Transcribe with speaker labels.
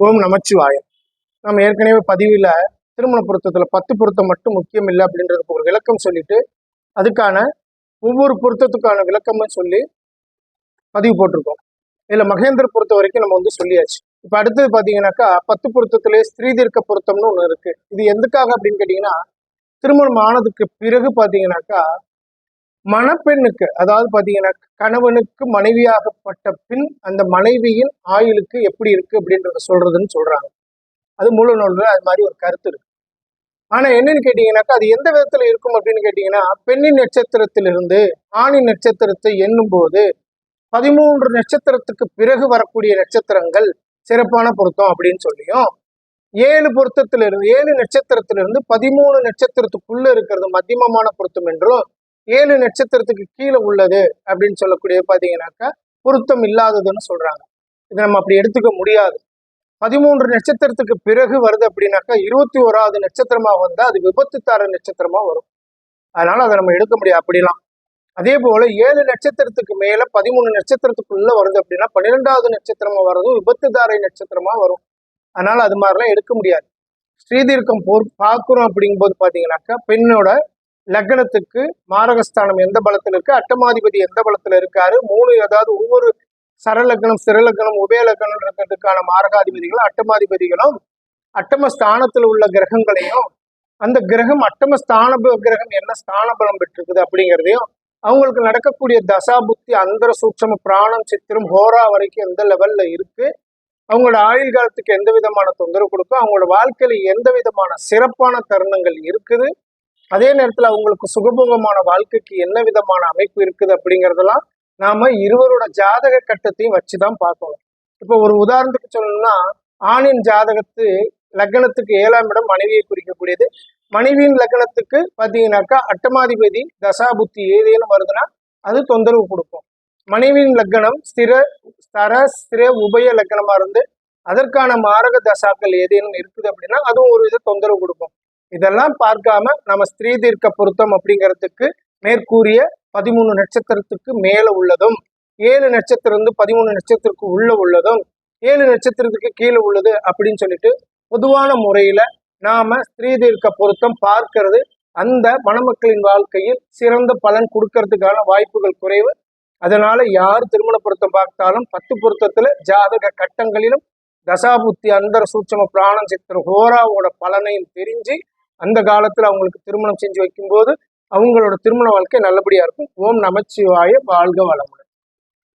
Speaker 1: ஓம் நமச்சிவாயம் நம்ம ஏற்கனவே பதிவில் திருமண பொருத்தத்தில் பத்து பொருத்தம் மட்டும் முக்கியம் இல்லை அப்படின்றதுக்கு ஒரு விளக்கம் சொல்லிட்டு அதுக்கான ஒவ்வொரு பொருத்தத்துக்கான விளக்கமும் சொல்லி பதிவு போட்டிருக்கோம். இதில் மகேந்திர பொறுத்த வரைக்கும் நம்ம வந்து சொல்லியாச்சு. இப்போ அடுத்தது பார்த்தீங்கன்னாக்கா பத்து பொருத்தத்திலே ஸ்ரீ தீர்க்க பொருத்தம்னு ஒன்று இருக்குது இது எதுக்காக அப்படின்னு கேட்டிங்கன்னா திருமணம் ஆனதுக்கு பிறகு பார்த்தீங்கன்னாக்கா மணப்பெண்ணுக்கு அதாவது பார்த்தீங்கன்னா கணவனுக்கு மனைவியாகப்பட்ட பின் அந்த மனைவியின் ஆயுளுக்கு எப்படி இருக்கு அப்படின்றத சொல்றதுன்னு சொல்றாங்க. அது முழு நூல்கள் அது மாதிரி ஒரு கருத்து இருக்கு. ஆனா என்னன்னு கேட்டீங்கன்னாக்கா அது எந்த விதத்துல இருக்கும் அப்படின்னு கேட்டீங்கன்னா பெண்ணின் நட்சத்திரத்திலிருந்து ஆணின் நட்சத்திரத்தை எண்ணும் போது பதிமூன்று நட்சத்திரத்துக்கு பிறகு வரக்கூடிய நட்சத்திரங்கள் சிறப்பான பொருத்தம் அப்படின்னு சொல்லியும் ஏழு பொருத்தத்திலிருந்து ஏழு நட்சத்திரத்திலிருந்து பதிமூணு நட்சத்திரத்துக்குள்ள இருக்கிறது மத்தியமமான பொருத்தம் என்றும் ஏழு நட்சத்திரத்துக்கு கீழே உள்ளது அப்படின்னு சொல்லக்கூடிய பார்த்தீங்கன்னாக்கா பொருத்தம் இல்லாததுன்னு சொல்றாங்க. இதை நம்ம அப்படி எடுத்துக்க முடியாது. பதிமூன்று நட்சத்திரத்துக்கு பிறகு வருது அப்படின்னாக்கா இருபத்தி ஓராவது நட்சத்திரமா வந்தால் அது விபத்துத்தார நட்சத்திரமா வரும். அதனால அதை நம்ம எடுக்க முடியாது அப்படிலாம். அதே போல ஏழு நட்சத்திரத்துக்கு மேல பதிமூணு நட்சத்திரத்துக்குள்ள வருது அப்படின்னா பன்னிரெண்டாவது நட்சத்திரமா வர்றதும் விபத்துதாரை நட்சத்திரமா வரும். அதனால அது மாதிரிலாம் எடுக்க முடியாது. ஸ்ரீதீர்க்கம் போர் பார்க்குறோம் அப்படிங்கும்போது பார்த்தீங்கன்னாக்கா பெண்ணோட லக்னத்துக்கு மாரகஸ்தானம் எந்த பலத்துல இருக்கு? அட்டமாதிபதி எந்த பலத்துல இருக்காரு? மூணு ஏதாவது ஒவ்வொரு சரலக்கணம் சிறலக்கணம் உபயலக்கணம் இருக்கிறதுக்கான மாரகாதிபதிகளும் அட்டமாதிபதிகளும் அட்டம ஸ்தானத்தில் உள்ள கிரகங்களையும் அந்த கிரகம் அட்டம ஸ்தான கிரகம் என்ன ஸ்தான பலம் பெற்றிருக்குது அப்படிங்கிறதையும் அவங்களுக்கு நடக்கக்கூடிய தசா புத்தி அந்தர சூட்சம பிராணம் சித்திரம் ஹோரா வரைக்கும் எந்த லெவல்ல இருக்கு? அவங்களோட ஆயுள் காலத்துக்கு எந்த விதமான தொந்தரவு கொடுக்கும்? அவங்களோட வாழ்க்கையில எந்த விதமான சிறப்பான தருணங்கள் இருக்குது? அதே நேரத்துல அவங்களுக்கு சுகபோகமான வாழ்க்கைக்கு என்ன விதமான அமைப்பு இருக்குது அப்படிங்கறதெல்லாம் நாம இருவரோட ஜாதக கட்டத்தையும் வச்சுதான் பார்க்கணும். இப்போ ஒரு உதாரணத்துக்கு சொல்லணும்னா ஆணின் ஜாதகத்து லக்னத்துக்கு ஏழாம் இடம் மனைவியை குறிக்கக்கூடியது. மனைவியின் லக்னத்துக்கு பார்த்தீங்கன்னாக்கா அட்டமாதிபதி தசாபுத்தி ஏதேனும் வருதுன்னா அது தொந்தரவு கொடுக்கும். மனைவியின் லக்னம் ஸ்திர ஸ்தர ஸ்திர உபய லக்னமா இருந்து அதற்கான மாரக தசாக்கள் ஏதேனும் இருக்குது அப்படின்னா அதுவும் ஒரு வித தொந்தரவு கொடுக்கும். இதெல்லாம் பார்க்காம நம்ம ஸ்திரீ தீர்க்க பொருத்தம் அப்படிங்கிறதுக்கு மேற்கூறிய பதிமூணு நட்சத்திரத்துக்கு மேல உள்ளதும் ஏழு நட்சத்திரம் வந்து பதிமூணு நட்சத்திரத்துக்கு உள்ள உள்ளதும் ஏழு நட்சத்திரத்துக்கு கீழே உள்ளது அப்படின்னு சொல்லிட்டு பொதுவான முறையில நாம ஸ்திரீ தீர்க்க பொருத்தம் பார்க்கிறது அந்த மணமக்களின் வாழ்க்கையில் சிறந்த பலன் கொடுக்கறதுக்கான வாய்ப்புகள் குறைவு. அதனால யார் திருமண பொருத்தம் பார்த்தாலும் பத்து பொருத்தத்துல ஜாதக கட்டங்களிலும் தசாபுத்தி அந்தர சூட்சம பிராணம் சித்திர ஹோராவோட பலனையும் தெரிஞ்சு அந்த காலத்தில் அவங்களுக்கு திருமணம் செஞ்சு வைக்கும்போது அவங்களோட திருமண வாழ்க்கை நல்லபடியாக இருக்கும். ஓம் நமச்சிவாய வாழ்க வளமுடன்.